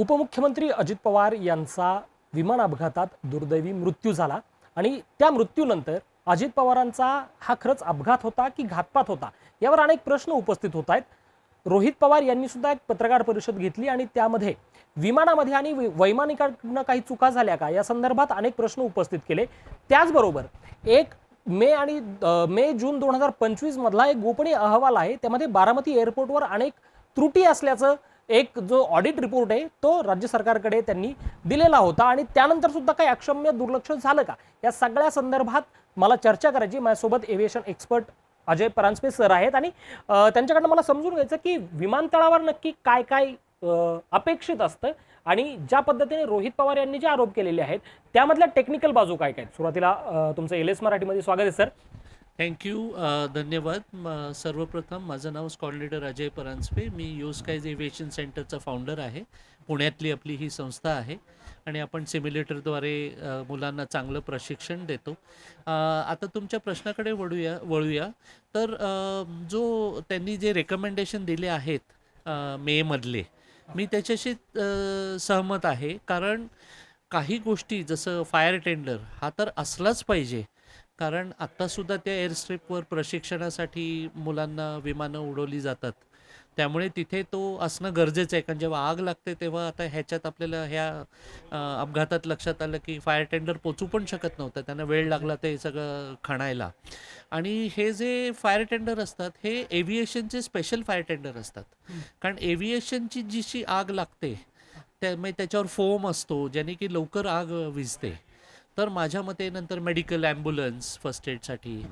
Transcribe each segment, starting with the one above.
उपमुख्यमंत्री अजित पवार यांचा विमान अपघातात दुर्दैवी मृत्यू झाला आणि त्या मृत्यूनंतर अजित पवारांचा हा खरंच अपघात होता की घातपात होता यावर अनेक प्रश्न उपस्थित होत आहेत. रोहित पवार यांनी सुद्धा एक पत्रकार परिषद घेतली आणि त्यामध्ये विमानामध्ये आणि वै- काही चुका झाल्या का? या संदर्भात अनेक प्रश्न उपस्थित केले. त्याचबरोबर एक मे आणि मे जून दोन हजार पंचवीस मधला एक गोपनीय अहवाल आहे. त्यामध्ये बारामती एअरपोर्टवर अनेक त्रुटी असल्याचं एक जो ऑडिट रिपोर्ट आहे तो राज्य सरकारकडे त्यांनी दिलेला होता आणि त्यानंतर सुद्धा काही अक्षम्य दुर्लक्ष झालं का? या सगळ्या संदर्भात मला चर्चा करायची. माझ्यासोबत aviation expert Ajay Paranjape sir आहेत आणि त्यांच्याकडनं मला समजून घ्यायचं की विमानतळावर नक्की काय काय अपेक्षित असतं आणि ज्या पद्धतीने रोहित पवार यांनी जे आरोप केलेले आहेत त्यामधल्या टेक्निकल बाजू काय काय सुरुवातीला तुमचं एल एस मराठीमध्ये स्वागत आहे सर थँक्यू uh, धन्यवाद. सर्वप्रथम माझं नाव स्कॉड लीडर अजय परांजपे. मी युस्कायज एव्हिएशन सेंटरचा फाउंडर आहे. पुण्यातली आपली ही संस्था आहे. आणि आपण सिम्युलेटरद्वारे मुलांना चांगलं प्रशिक्षण देतो. आता तुमच्या प्रश्नाकडे वळूया वळूया. तर जो त्यांनी जे रेकमेंडेशन दिले आहेत मेमधले मी त्याच्याशी सहमत आहे. कारण काही गोष्टी जसं फायर टेंडर हा तर असलाच पाहिजे. कारण आत्तासुद्धा त्या एअरस्ट्रिपवर प्रशिक्षणासाठी मुलांना विमानं उडवली जातात. त्यामुळे तिथे तो असणं गरजेचं आहे. कारण जेव्हा आग लागते तेव्हा आता ह्याच्यात आपल्याला ह्या अपघातात लक्षात आलं की फायर टेंडर पोचू पण शकत नव्हतं. त्यांना वेळ लागला ते सगळं खणायला. आणि हे जे फायर टेंडर असतात हे एव्हिएशनचे स्पेशल फायर टेंडर असतात. कारण एव्हिएशनची जीशी आग लागते त्यामुळे म्हणजे त्याच्यावर फोम असतो ज्याने की लवकर आग विझते. तर माझ्या मते नंतर मेडिकल ॲम्ब्युलन्स फर्स्ट एडसाठी.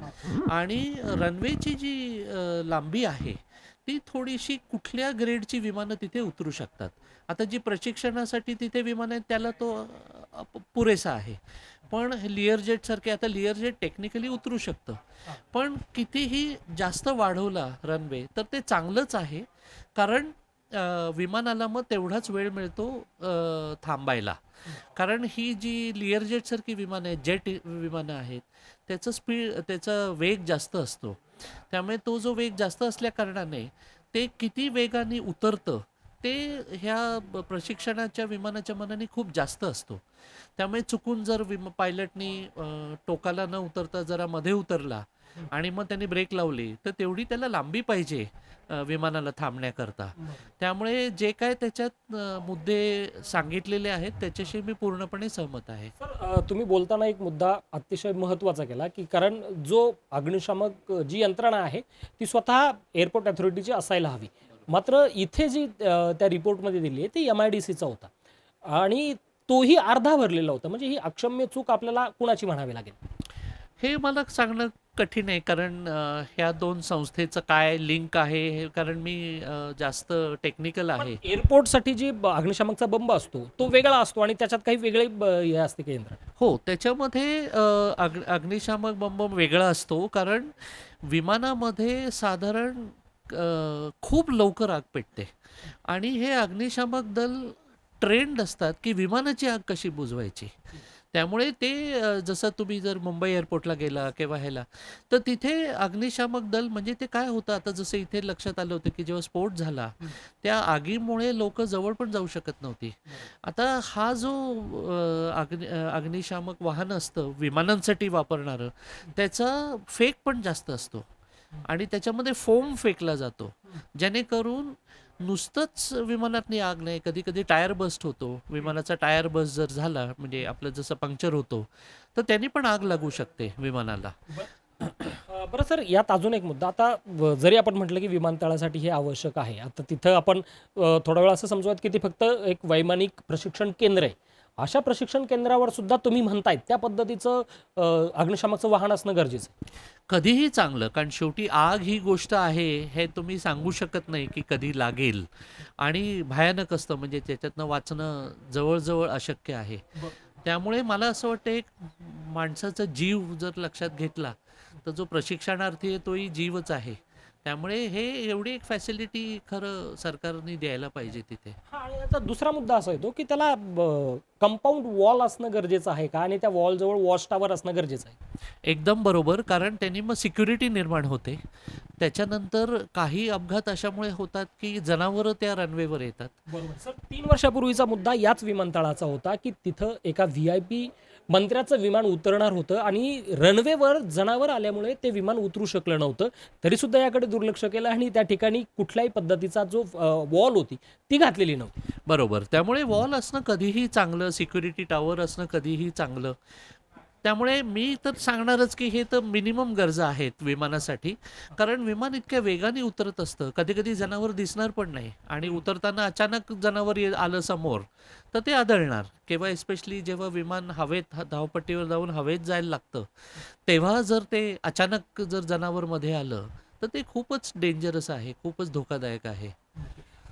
आणि रनवेची जी लांबी आहे ती थोडीशी कुठल्या ग्रेडची विमानं तिथे उतरू शकतात. आता जी प्रशिक्षणासाठी तिथे विमान आहेत त्याला तो पुरेसा आहे. पण लिअर जेटसारखे आता लिअर जेट टेक्निकली उतरू शकतं. पण कितीही जास्त वाढवला रनवे तर ते चांगलंच आहे. कारण विमानाला मग तेवढाच वेळ मिळतो थांबायला. कारण ही जी लिअर जेटसारखी विमानं आहेत जेट विमानं आहेत त्याचं स्पीड त्याचा वेग जास्त असतो. त्यामुळे तो जो वेग जास्त असल्या कारणाने ते किती वेगाने उतरतं ते ह्या प्रशिक्षणाच्या विमानाच्या मनाने खूप जास्त असतो. त्यामुळे चुकून जर विम पायलटनी टोकाला न उतरता जरा मध्ये उतरला आणि मग त्यांनी ब्रेक लावली. तर तेवढी त्याला लांबी पाहिजे विमानाला थांबण्याकरता. त्यामुळे जे काय त्याच्यात मुद्दे सांगितलेले आहेत त्याच्याशी मी पूर्णपणे सहमत आहे. तुम्ही बोलताना एक मुद्दा अतिशय महत्त्वाचा केला की कारण जो अग्निशामक जी यंत्रणा आहे ती स्वतः एअरपोर्ट अथॉरिटीची असायला हवी. मात्र इथे जी त्या रिपोर्टमध्ये दिली आहे ती एम आय डी सीचा होता. आणि तोही अर्धा भरलेला होता. म्हणजे ही अक्षम्य चूक आपल्याला कुणाची म्हणावी लागेल? हे मला सांगणं कठीण आहे कारण ह्या दोन संस्थेचं काय लिंक आहे हे कारण मी जास्त टेक्निकल आहे. एअरपोर्टसाठी जी अग्निशामकचा बंब असतो तो वेगळा असतो आणि त्याच्यात काही वेगळे हे असते केंद्र हो त्याच्यामध्ये अग्निशामक बंब वेगळा असतो कारण विमानामध्ये साधारण खूप लवकर आग पेटते. आणि हे अग्निशामक दल ट्रेंड असतात की विमानाची आग कशी बुजवायची? त्यामुळे ते जसं तुम्ही जर मुंबई एअरपोर्टला गेला किंवा ह्याला तर तिथे अग्निशामक दल म्हणजे ते काय होतं? आता जसं इथे लक्षात आलं होतं की जेव्हा स्फोट झाला त्या आगीमुळे लोक जवळ पण जाऊ शकत नव्हती. आता हा जो अग्नि अग्निशामक वाहन असतं विमानांसाठी वापरणारं त्याचा फेक पण जास्त असतो. आणि त्याच्यामध्ये फोम फेकला जातो. जेणेकरून नुसतंच विमानातनी आग नाही. कधी कधी टायर बस्ट होतो. विमानाचा टायर बस्ट जर झाला म्हणजे आपलं जसं पंक्चर होतो तर त्यांनी पण आग लागू शकते विमानाला. अ, बरं सर यात अजून एक मुद्दा. आता व- जरी आपण म्हटलं की विमानतळासाठी हे आवश्यक आहे आता तिथं आपण अ, थोडा वेळ असं समजूयात की ते फक्त एक वैमानिक प्रशिक्षण केंद्र आहे. अशा प्रशिक्षण केंद्रावर सुद्धा तुम्ही म्हणतायत त्या पद्धतीचं अग्निशामकचं वाहन असणं गरजेचं कधीही चांगलं कारण शेवटी आग ही गोष्ट आहे हे तुम्ही सांगू शकत नाही की कधी लागेल. आणि भयानक असतं म्हणजे त्याच्यातनं वाचणं जवळजवळ अशक्य आहे. त्यामुळे मला असं वाटतं एक माणसाचा जीव जर लक्षात घेतला तर जो प्रशिक्षणार्थी आहे तोही जीवच आहे. त्यामुळे हे एवढी एक फॅसिलिटी खरं सरकारने द्यायला पाहिजे तिथे. हा आणि याचा दुसरा मुद्दा असा येतो की त्याला कंपाऊंड वॉल असणं गरजेचं आहे का? आणि त्या वॉलजवळ वॉच टावर असणं गरजेचं आहे? एकदम बरोबर कारण त्यांनी मग सिक्युरिटी निर्माण होते. त्याच्यानंतर काही अपघात अशामुळे होतात की जनावरं त्या रनवेवर येतात. बरोबर. सर तीन वर्षापूर्वीचा मुद्दा याच विमानतळाचा होता की तिथं एका व्ही आय पी मंत्र्याचं विमान उतरणार होतं आणि रनवेवर जनावर आल्यामुळे ते विमान उतरू शकलं नव्हतं. तरी सुद्धा याकडे दुर्लक्ष केलं आणि त्या ठिकाणी कुठल्याही पद्धतीचा जो वॉल होती ती घातलेली नव्हती. बरोबर. त्यामुळे वॉल असणं कधीही चांगलं सिक्युरिटी टॉवर असणं कधीही चांगलं. त्यामुळे मी तर सांगणारच की हे तर मिनिमम गरजा आहेत विमानासाठी. कारण विमान इतक्या वेगाने उतरत असतं. कधी कधी जनावर दिसणार पण नाही. आणि उतरताना अचानक जनावर ये- आलं समोर तर ते आदळणार. किंवा एस्पेशली जेव्हा विमान हवेत धावपट्टीवर जाऊन हवेत जायला लागतं तेव्हा जर ते अचानक जर जनावर मध्ये आलं तर ते खूपच डेंजरस आहे. खूपच धोकादायक आहे.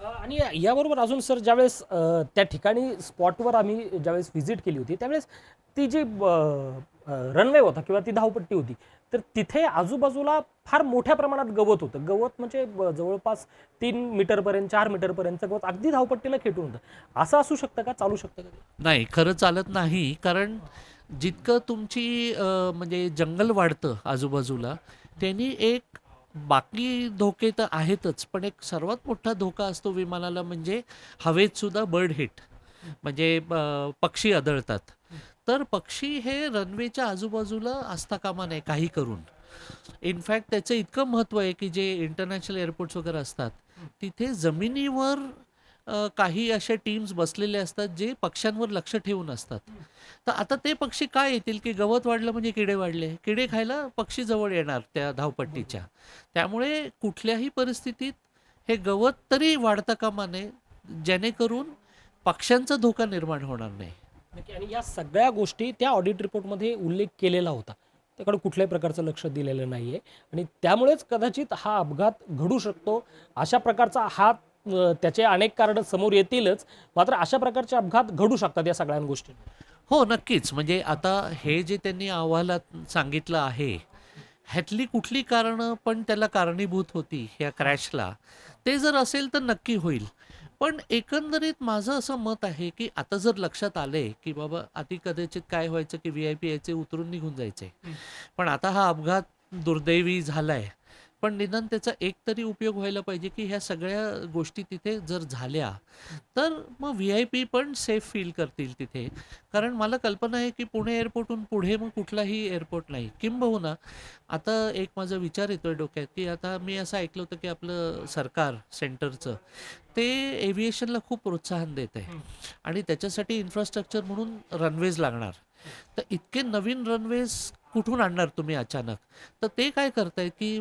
आणि याबरोबर अजून सर ज्यावेळेस त्या ठिकाणी स्पॉटवर आम्ही ज्यावेळेस व्हिजिट केली होती त्यावेळेस ती जी रनवे होता किंवा ती धावपट्टी होती तर तिथे आजूबाजूला फार मोठ्या प्रमाणात गवत होतं. गवत म्हणजे जवळपास तीन मीटरपर्यंत चार मीटरपर्यंत गवत अगदी धावपट्टीला खेटून होतं. असं असू शकतं का? चालू शकतं का? नाही खरं चालत नाही कारण जितकं तुमची म्हणजे जंगल वाढतं आजूबाजूला त्यांनी एक बाकी धोके तर आहेतच पण एक सर्वात मोठा धोका असतो विमानाला म्हणजे हवेत सुद्धा बर्ड हिट. म्हणजे पक्षी आदळतात. तर पक्षी हे रनवेच्या आजूबाजूला असता कामा नये काही करून. इनफॅक्ट त्याचं इतकं महत्त्व आहे की जे इंटरनॅशनल एअरपोर्ट्स वगैरे असतात तिथे जमिनीवर अ, काही असे टीम्स बसलेले असतात जे पक्ष्यांवर लक्ष ठेवून असतात. तर आता ते पक्षी काय येतील? की गवत वाढलं म्हणजे किडे वाढले. किडे खायला पक्षी जवळ येणार त्या धावपट्टीच्या. त्यामुळे कुठल्याही परिस्थितीत हे गवत तरी वाढता कामा नये. जेणेकरून पक्ष्यांचा धोका निर्माण होणार नाही. नक्की. आणि या सगळ्या गोष्टी त्या ऑडिट रिपोर्टमध्ये उल्लेख केलेला होता. त्याकडे कुठल्याही प्रकारचं लक्ष दिलेलं नाही आहे आणि त्यामुळेच कदाचित हा अपघात घडू शकतो. अशा प्रकारचा हा त्याचे अनेक कारण समोर येतीलच. मात्र अशा प्रकारचे अपघात घडू शकतात या सगळ्या गोष्टी हो नक्कीच. म्हणजे आता हे जे त्यांनी अहवालात सांगितलं आहे ह्यातली कुठली कारणं पण त्याला कारणीभूत होती ह्या क्रॅशला? ते जर असेल तर नक्की होईल. पण एकंदरीत माझं असं मत आहे की आता जर लक्षात आले की बाबा अति कदाचित काय व्हायचं की व्ही आय पी यायचे उतरून निघून जायचे. पण आता हा अपघात दुर्दैवी झालाय. पण निदान त्याचा एक तरी उपयोग व्हायला पाहिजे की ह्या सगळ्या गोष्टी तिथे जर झाल्या तर मग व्ही आय पी पण सेफ फील करतील तिथे. कारण मला कल्पना आहे की पुणे एअरपोर्टहून पुढे मग कुठलाही एअरपोर्ट नाही. किंबहुना आता एक माझा विचार येतोय डोक्यात की आता मी असं ऐकलं होतं की आपलं सरकार सेंटरचं ते एव्हिएशनला खूप प्रोत्साहन देत आहे. आणि त्याच्यासाठी इन्फ्रास्ट्रक्चर म्हणून रनवेज लागणार. तर इतके नवीन रनवेज कुठून आणणार तुम्ही अचानक? तर ते काय करतायत की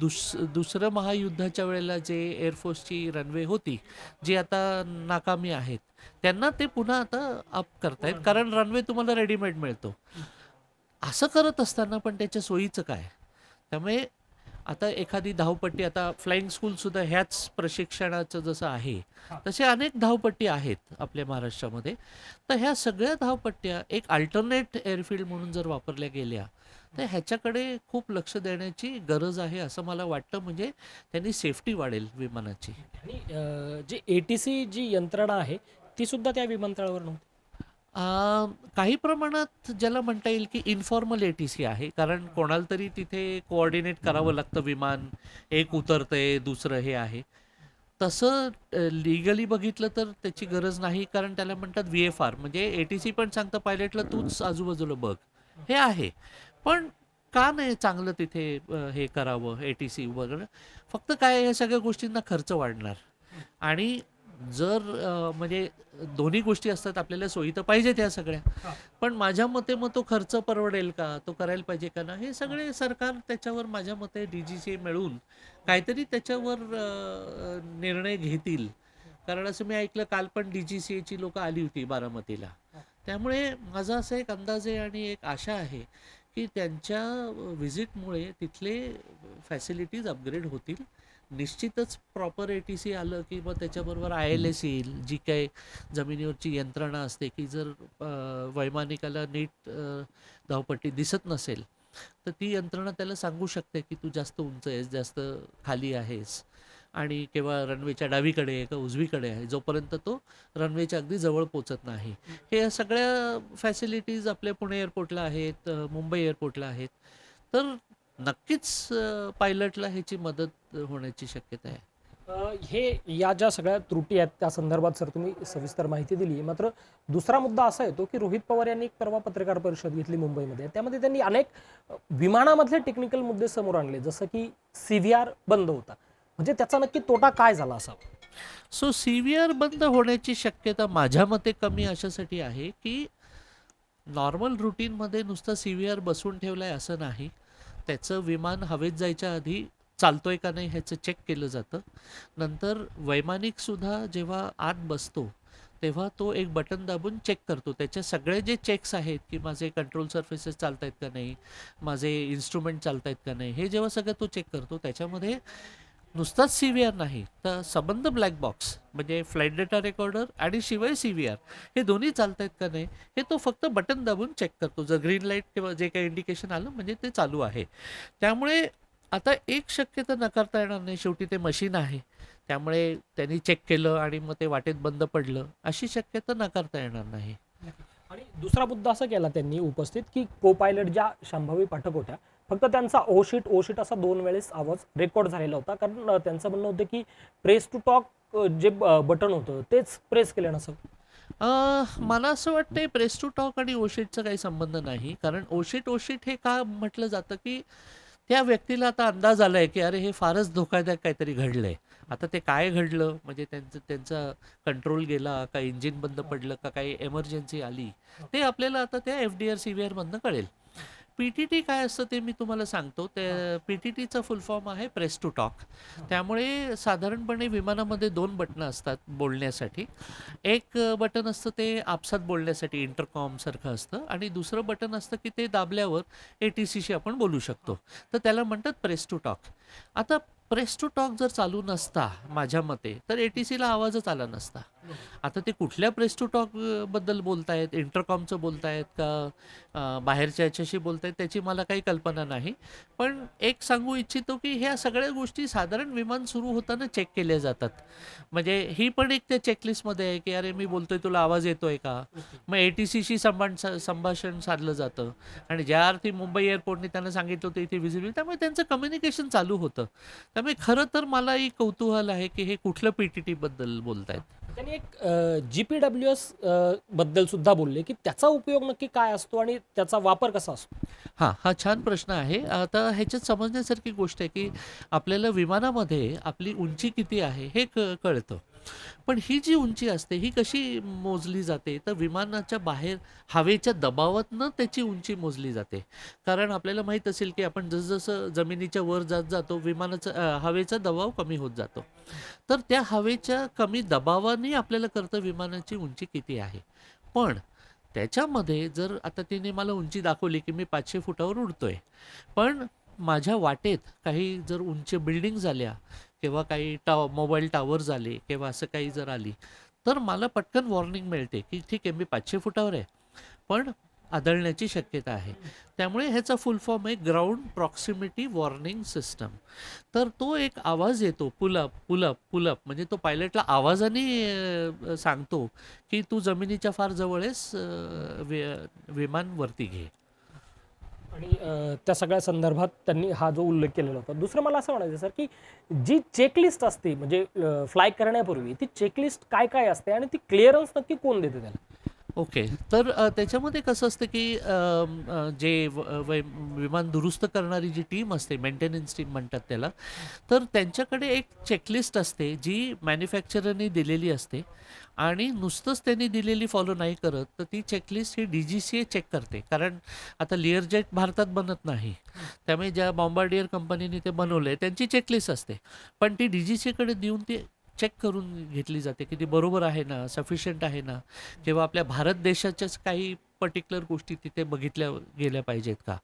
दुस दुसरं महायुद्धाच्या वेळेला जे एअरफोर्सची रनवे होती जी आता नाकामी आहेत त्यांना ते पुन्हा आता अप करतायत. कारण रनवे तुम्हाला रेडीमेड मिळतो. असं करत असताना पण त्याच्या सोयीचं काय? त्यामुळे आता एखादी धावपट्टी आता फ्लाइंग स्कूलसुद्धा ह्याच प्रशिक्षणाचं जसं आहे तसे अनेक धावपट्टी आहेत आपल्या महाराष्ट्रामध्ये. तर ह्या सगळ्या धावपट्ट्या एक अल्टरनेट एअरफील्ड म्हणून जर वापरल्या गेल्या तर ह्याच्याकडे खूप लक्ष देण्याची गरज आहे असं मला वाटतं. म्हणजे त्यांनी सेफ्टी वाढेल विमानाची. आणि जी ए टी सी जी यंत्रणा आहे ती सुद्धा त्या विमानतळावर नव्हती काही प्रमाणात ज्याला म्हणता येईल की इन्फॉर्मल एटीसी आहे. कारण कोणाला तरी तिथे कोऑर्डिनेट करावं लागतं विमान. एक उतरतंय दुसरं हे आहे. तसं लिगली बघितलं तर त्याची गरज नाही. कारण त्याला म्हणतात व्ही एफ आर म्हणजे ए टी सी पण सांगतं पायलटला तूच आजूबाजूला बघ. हे आहे. पण का नाही चांगलं तिथे अ, हे करावं ए टी सी वगैरे? फक्त काय या सगळ्या गोष्टींना खर्च वाढणार. आणि जर म्हणजे दोन्ही गोष्टी असतात आपल्याला सोयी तर पाहिजेत या सगळ्या. पण माझ्या मते मग तो खर्च परवडेल का? तो करायला पाहिजे का ना? हे सगळे सरकार त्याच्यावर माझ्या मते डी जी सी मिळून काहीतरी त्याच्यावर निर्णय घेतील. कारण असं मी ऐकलं काल पण डी जी सी एची लोक आली होती बारामतीला. त्यामुळे माझा असा एक अंदाज आहे आणि एक आशा आहे की त्यांच्या व्हिजिटमुळे तिथले फॅसिलिटीज अपग्रेड होतील. निश्चितच प्रॉपर ए टी सी आलं की मग त्याच्याबरोबर आय एल एस येईल जी काही जमिनीवरची यंत्रणा असते की जर वैमानिकाला नीट धावपट्टी दिसत नसेल तर ती यंत्रणा त्याला सांगू शकते की तू जास्त उंच आहेस जास्त खाली आहेस आणि किंवा रनवेच्या डावीकडे आहे का उजवीकडे आहे जोपर्यंत तो रनवेच्या अगदी जवळ पोचत नाही. हे सगळ्या फॅसिलिटीज आपल्या पुणे एअरपोर्टला आहेत मुंबई एअरपोर्टला आहेत. तर नक्कीच पायलटला ह्याची मदत होण्याची शक्यता आहे. हे या ज्या सगळ्या त्रुटी आहेत त्या संदर्भात सर तुम्ही सविस्तर माहिती दिली. मात्र दुसरा मुद्दा असा येतो की रोहित पवार यांनी एक परवा पत्रकार परिषद घेतली मुंबईमध्ये. त्यामध्ये त्यांनी अनेक विमानामधले टेक्निकल मुद्दे समोर आणले. जसं की सी व्ही आर बंद होता. म्हणजे त्याचा नक्की तोटा काय झाला असा? सो सी व्ही आर बंद होण्याची शक्यता माझ्या मते कमी अशासाठी आहे की नॉर्मल रुटीनमध्ये नुसतं सी व्ही आर बसवून ठेवलं आहे असं नाही. त्याचं विमान हवेत जायच्या आधी चालतोय का नाही ह्याचं चेक केलं जातं. नंतर वैमानिकसुद्धा जेव्हा आत बसतो तेव्हा तो एक बटन दाबून चेक करतो. त्याचे सगळे जे चेक्स आहेत की माझे कंट्रोल सर्फेसेस चालत आहेत का नाही माझे इन्स्ट्रुमेंट चालत आहेत का नाही हे जेव्हा सगळं तो चेक करतो त्याच्यामध्ये नुसताच सी व्ही आर नाही तर संबंध ब्लॅक बॉक्स म्हणजे फ्लाईट डेटा रेकॉर्डर आणि शिवाय सी व्ही आर हे दोन्ही चालत आहेत का नाही हे तो फक्त बटन दाबून चेक करतो. जर ग्रीन लाइट किंवा जे काही इंडिकेशन आलं म्हणजे ते चालू आहे. त्यामुळे आता एक शक्यता नकारता येणार नाही. शेवटी ते मशीन आहे. त्यामुळे त्यांनी चेक केलं आणि मग ते वाटेत बंद पडलं अशी शक्यता नकारता येणार नाही. आणि दुसरा मुद्दा असा केला त्यांनी उपस्थित की को पायलट ज्या शांभवी पाठक होत्या फक्त त्यांचा ओशीट ओशीट असा दोन वेळेस आवाज रेकॉर्ड झालेला होता. कारण त्यांचं म्हणणं होतं की प्रेस टू टॉक जे बटन होतं तेच प्रेस केलं नसं मला असं वाटतंय प्रेस टू टॉक आणि ओशीटचा काही संबंध नाही. कारण ओशीट ओशीट हे का म्हटलं जातं की त्या व्यक्तीला आता अंदाज आलाय की अरे हे फारच धोकादायक काहीतरी घडलंय. आता ते काय घडलं? म्हणजे त्यांचं त्यांचा कंट्रोल गेला का इंजिन बंद पडलं का काही एमर्जन्सी आली? ते आपल्याला आता त्या F D R C V आरमधनं कळेल. पी टी टी काय असतं ते मी तुम्हाला सांगतो. ते पी टी टीचा फुल फॉर्म आहे प्रेस टू टॉक. त्यामुळे साधारणपणे विमानामध्ये दोन बटणं असतात बोलण्यासाठी. एक बटन असतं ते आपसात बोलण्यासाठी इंटरकॉम सारखं असतं. आणि दुसरं बटन असतं की ते दाबल्यावर ए टी सीशी आपण बोलू शकतो. तर त्याला म्हणतात प्रेस टू टॉक. आता प्रेस टू टॉक जर चालू नसता माझ्या मते तर ए टी सीला आवाजच आला नसता. आता ते कुठल्या प्रेस टू टॉकबद्दल बोलतायत? इंटरकॉमचं बोलतायत का? बाहेरच्या याच्याशी बोलतायत? त्याची मला काही कल्पना नाही. पण एक सांगू इच्छितो की ह्या सगळ्या गोष्टी साधारण विमान सुरू होताना चेक केल्या जातात. म्हणजे ही पण एक त्या चेकलिस्टमध्ये आहे की अरे मी बोलतोय तुला आवाज येतोय का? मग ए टी सीशी संभाष संभाषण साधलं जातं. आणि ज्या अर्थी मुंबई एअरपोर्टने त्यांना सांगितलं होतं इथे विजिबल त्यामुळे त्यांचं कम्युनिकेशन चालू होतं. त्यामुळे खरं तर मलाही कौतूहल आहे की हे कुठलं पी टी टी बद्दल बोलतायत? त्यांनी एक जी पी डब्ल्यू एसबद्दल सुद्धा बोलले की त्याचा उपयोग नक्की काय असतो आणि त्याचा वापर कसा असतो? हां हा छान प्रश्न आहे. आता ह्याच्यात समजण्यासारखी गोष्ट आहे की आपल्याला विमानामध्ये आपली उंची किती आहे हे क कळतं. पण ही जी उंची असते ही कशी मोजली जाते? तर विमानाच्या बाहेर हवेच्या दबावातनं त्याची उंची मोजली जाते. कारण आपल्याला माहीत असेल की आपण जसजसं जमिनीच्या वर जात जातो विमानाचा हवेचा दबाव कमी होत जातो. तर त्या हवेच्या कमी दबावाने आपल्याला कळतं विमानाची उंची किती आहे. पण त्याच्यामध्ये जर आता तिने मला उंची दाखवली की मी पाचशे फुटावर उडतोय. पण माझ्या वाटेत काही जर उंच बिल्डिंग झाल्या किंवा काही टाव मोबाईल टावर झाले किंवा असं काही जर आली तर मला पटकन वॉर्निंग मिळते की ठीक आहे मी पाचशे फुटावर आहे. पण आदळण्याची शक्यता आहे. त्यामुळे ह्याचा फुल फॉर्म आहे ग्राउंड प्रॉक्सिमिटी वॉर्निंग सिस्टम. तर तो एक आवाज येतो पुलअप पुलअप पुलअप म्हणजे तो पायलटला आवाजाने सांगतो की तू जमिनीच्या फार जवळ आहेस वि- विमान वरती घे. आणि त्या सगळ्या संदर्भात त्यांनी हा जो उल्लेख केलेला होता. दुसरं मला असं म्हणायचं सर की जी चेकलिस्ट असते म्हणजे फ्लाय करण्यापूर्वी ती चेकलिस्ट काय काय असते आणि ती क्लिअरन्स नक्की कोण देते त्याला? ओके. तर अ, त्याच्यामध्ये कसं असतं की अ, जे व- वै- विमान दुरुस्त करणारी जी टीम असते मेंटेनन्स टीम म्हणतात त्याला तर त्यांच्याकडे एक चेकलिस्ट असते जी मॅन्युफॅक्चररने दिलेली असते आणि नुसतंच त्यांनी दिलेली फॉलो नाही करत तर ती checklist he D G C A check करते. कारण आता लिअर जेट भारतात बनत नाही. त्यामुळे ज्या बॉम्बार्डियर कंपनीने ते बनवलं आहे त्यांची चेकलिस्ट असते. पण ती डी जी सीकडे देऊन ते चेक करून घेतली जाते की ती बरोबर आहे ना सफिशियंट आहे ना. किंवा आपल्या भारत देशाच्याच काही पर्टिक्युलर गोष्टी तिथे बघितल्या गेल्या पाहिजेत का?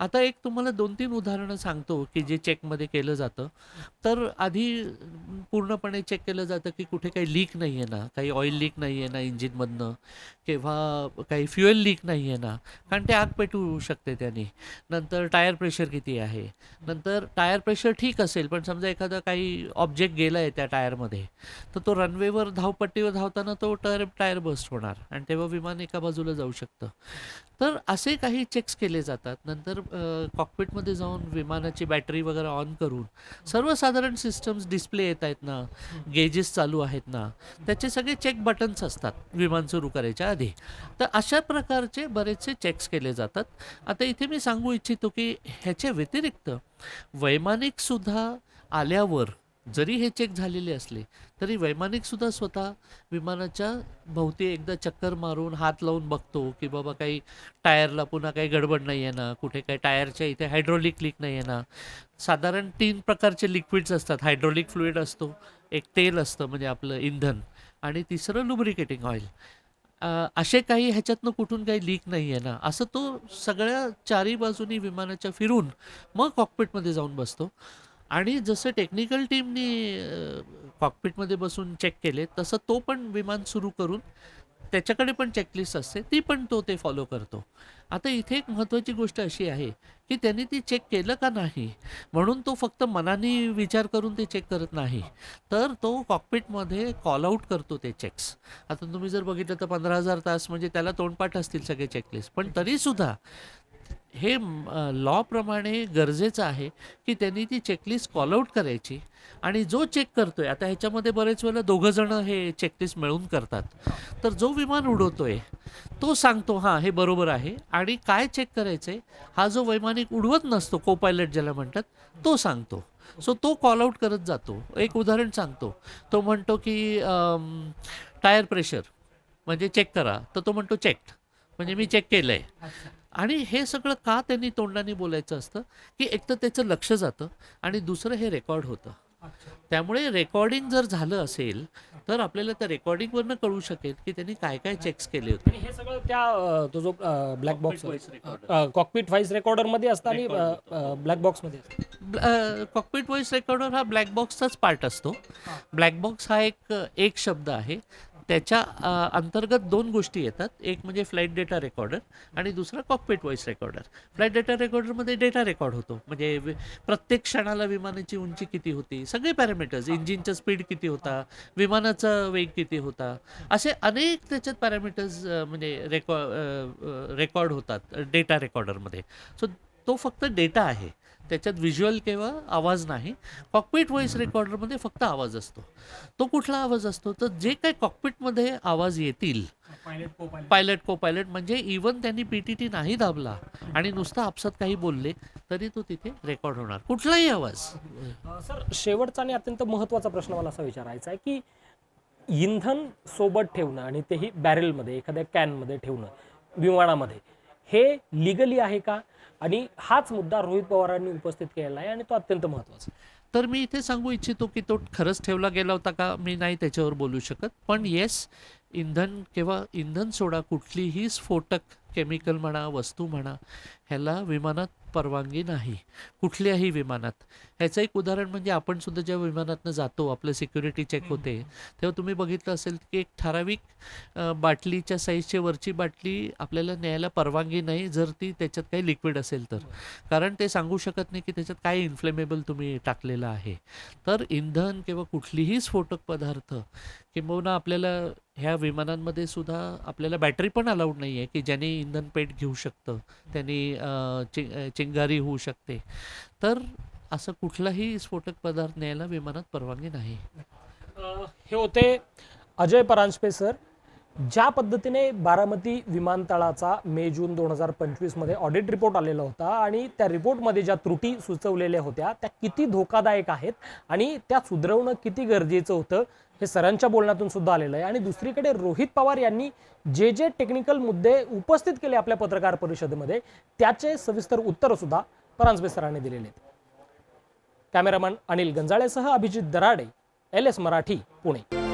आता एक तुम्हाला दोन तीन उदाहरणं सांगतो की जे चेकमध्ये केलं जातं. तर आधी पूर्णपणे चेक केलं जातं की कुठे काही लीक नाही आहे ना काही ऑइल लीक नाही आहे ना इंजिनमधनं किंवा काही फ्युएल लीक नाही आहे ना. कारण ते आग पेटू शकते त्याने. नंतर टायर प्रेशर किती आहे? नंतर टायर प्रेशर ठीक असेल पण समजा एखादा काही ऑब्जेक्ट गेला आहे त्या टायरमध्ये तर तो रनवेवर धावपट्टीवर धावताना तो टायर टायर बस्ट होणार. आणि तेव्हा विमान एका बाजूला जाऊ शकतं. तर असे काही चेक्स केले जातात. नंतर कॉकपिटमध्ये जाऊन विमानाची बॅटरी वगैरे ऑन करून सर्वसाधारण सिस्टम्स डिस्प्ले येत आहेत ना गेजेस चालू आहेत ना त्याचे सगळे चेक बटन्स असतात विमान सुरू करायच्या आधी. तर अशा प्रकारचे बरेचसे चेक्स केले जातात. आता इथे मी सांगू इच्छितो की ह्याच्या व्यतिरिक्त वैमानिकसुद्धा आल्यावर जरी हे चेक झालेले असले तरी वैमानिकसुद्धा स्वतः विमानाच्या भोवती एकदा चक्कर मारून हात लावून बघतो की बाबा काही टायरला पुन्हा काही गडबड नाही आहे ना कुठे काही टायरच्या इथे हायड्रोलिक लीक नाही आहे ना साधारण तीन प्रकारचे लिक्विड्स असतात. हायड्रोलिक फ्लुइड असतो एक तेल असतं म्हणजे आपलं इंधन आणि तिसरं लुब्रिकेटिंग ऑइल. असे काही ह्याच्यातनं कुठून काही लीक नाही आहे ना असं तो सगळ्या चारी बाजूनी विमानाच्या फिरून मग कॉकपिटमध्ये जाऊन बसतो. आणि जसं टेक्निकल टीमनी कॉकपिटमध्ये बसून चेक केले तसं तो पण विमान सुरू करून त्याच्याकडे पण चेकलिस्ट असते ती पण तो ते फॉलो करतो. आता इथे एक महत्त्वाची गोष्ट अशी आहे की त्यांनी ती चेक केलं का नाही म्हणून तो फक्त मनाने विचार करून ते चेक करत नाही. तर तो कॉकपिटमध्ये कॉल आऊट करतो ते चेक्स आता तुम्ही जर बघितलं तर पंधरा हजार तास म्हणजे त्याला तोंडपाठ असतील सगळे चेकलिस्ट पण तरीसुद्धा हे लॉप्रमाणे गरजेचं आहे की त्यांनी ती चेकलिस्ट कॉल आऊट करायची. आणि जो चेक करतोय आता ह्याच्यामध्ये बरेच वेळेला दोघं जण हे चेकलिस्ट मिळून करतात. तर जो विमान उडवतोय तो सांगतो हां हे बरोबर आहे. आणि काय चेक करायचंय हा जो वैमानिक उडवत नसतो को पायलट ज्याला म्हणतात तो सांगतो. सो तो कॉल आऊट करत जातो. एक उदाहरण सांगतो. तो म्हणतो की टायर प्रेशर म्हणजे चेक करा. तर तो म्हणतो चेक म्हणजे मी चेक केलं आहे आणि हे सगळं का त्यांनी तोंडाने बोलायचं असतं? की एक तर त्याचं लक्ष जातं आणि दुसरं हे रेकॉर्ड होतं. त्यामुळे रेकॉर्डिंग जर झालं असेल तर आपल्याला त्या रेकॉर्डिंगवरनं कळू शकेल की त्यांनी काय काय चेक्स केले होते. आणि हे सगळं त्या तो जो ब्लॅक बॉक्स. कॉकपिट व्हाईस रेकॉर्डरमध्ये असतं आणि ब्लॅक बॉक्समध्ये असतं. कॉकपिट व्हॉइस रेकॉर्डर हा ब्लॅक बॉक्सचाच पार्ट असतो. ब्लॅक बॉक्स हा एक एक शब्द आहे. त्याच्या अंतर्गत दोन गोष्टी येतात. एक म्हणजे फ्लाईट डेटा रेकॉर्डर आणि दुसरा cockpit voice recorder. Flight data रेकॉर्डरमध्ये data record होतो. म्हणजे प्रत्येक क्षणाला विमानाची उंची किती होती? सगळे पॅरामीटर्स. इंजिनचा स्पीड किती होता? विमानाचा वेग किती होता? असे अनेक त्याच्यात पॅरामीटर्स म्हणजे रेकॉ रेकॉर्ड होतात डेटा रेकॉर्डरमध्ये. सो तो फक्त डेटा आहे. त्याच्यात व्हिज्युअल किंवा आवाज नाही कॉकपिट व्हॉइस रेकॉर्डरमध्ये फक्त आवाज असतो. तो कुठला आवाज असतो? तर जे काही कॉकपिटमध्ये आवाज येतील पायलट को पायलट म्हणजे इवन त्यांनी पी टी टी नाही दाबला आणि नुसतं आपसात काही बोलले तरी तो तिथे रेकॉर्ड होणार. कुठलाही आवाज. सर शेवटचा आणि अत्यंत महत्त्वाचा प्रश्न मला असा विचारायचा आहे की इंधन सोबत ठेवणं आणि तेही बॅरेलमध्ये एखाद्या कॅनमध्ये ठेवणं विमानामध्ये हे लिगली आहे का? आणि हाच मुद्दा रोहित पवारांनी उपस्थित केलेला आहे आणि तो अत्यंत महत्त्वाचा तर मी इथे सांगू इच्छितो की तो खरंच ठेवला गेला होता का मी नाही त्याच्यावर बोलू शकत. पण येस इंधन किंवा इंधन सोडा कुठलीही स्फोटक केमिकल म्हणा वस्तू म्हणा ह्याला विमानात परवानगी नाही. कुठल्याही विमानात. ह्याचं एक उदाहरण म्हणजे आपण सुद्धा जेव्हा विमानातनं जातो आपलं सिक्युरिटी चेक होते तेव्हा तुम्ही बघितलं असेल की एक ठराविक बाटलीच्या साईजची वरची बाटली आपल्याला न्यायला परवानगी नाही जर ती त्याच्यात काही लिक्विड असेल तर. कारण ते सांगू शकत नाही की त्याच्यात काय इन्फ्लेमेबल तुम्ही टाकलेलं आहे. तर इंधन किंवा कुठलीही स्फोटक पदार्थ किंबहुना आपल्याला ह्या विमानांमध्ये सुद्धा आपल्याला बॅटरी पण अलाउड नाही आहे की ज्याने इंधन पेट घेऊ शकतं त्यांनी अ, चि चिंगारी होऊ शकते. तर असं कुठलाही स्फोटक पदार्थ न्यायला विमानात परवानगी नाही. अ, हे होते अजय परांजपे सर. ज्या पद्धतीने बारामती विमानतळाचा मे जून दोन हजार पंचवीसमध्ये ऑडिट रिपोर्ट आलेला होता आणि त्या रिपोर्टमध्ये ज्या त्रुटी सुचवलेल्या होत्या त्या किती धोकादायक आहेत आणि त्या सुधरवणं किती गरजेचं होतं हे सरांच्या बोलण्यातून सुद्धा आलेलं आहे. आणि दुसरीकडे रोहित पवार यांनी जे जे टेक्निकल मुद्दे उपस्थित केले आपल्या पत्रकार परिषदेमध्ये त्याचे सविस्तर उत्तर सुद्धा परांजपे सरांनी दिलेले आहेत. कॅमेरामन अनिल गंजाळेसह अभिजित दराडे एल एस मराठी पुणे.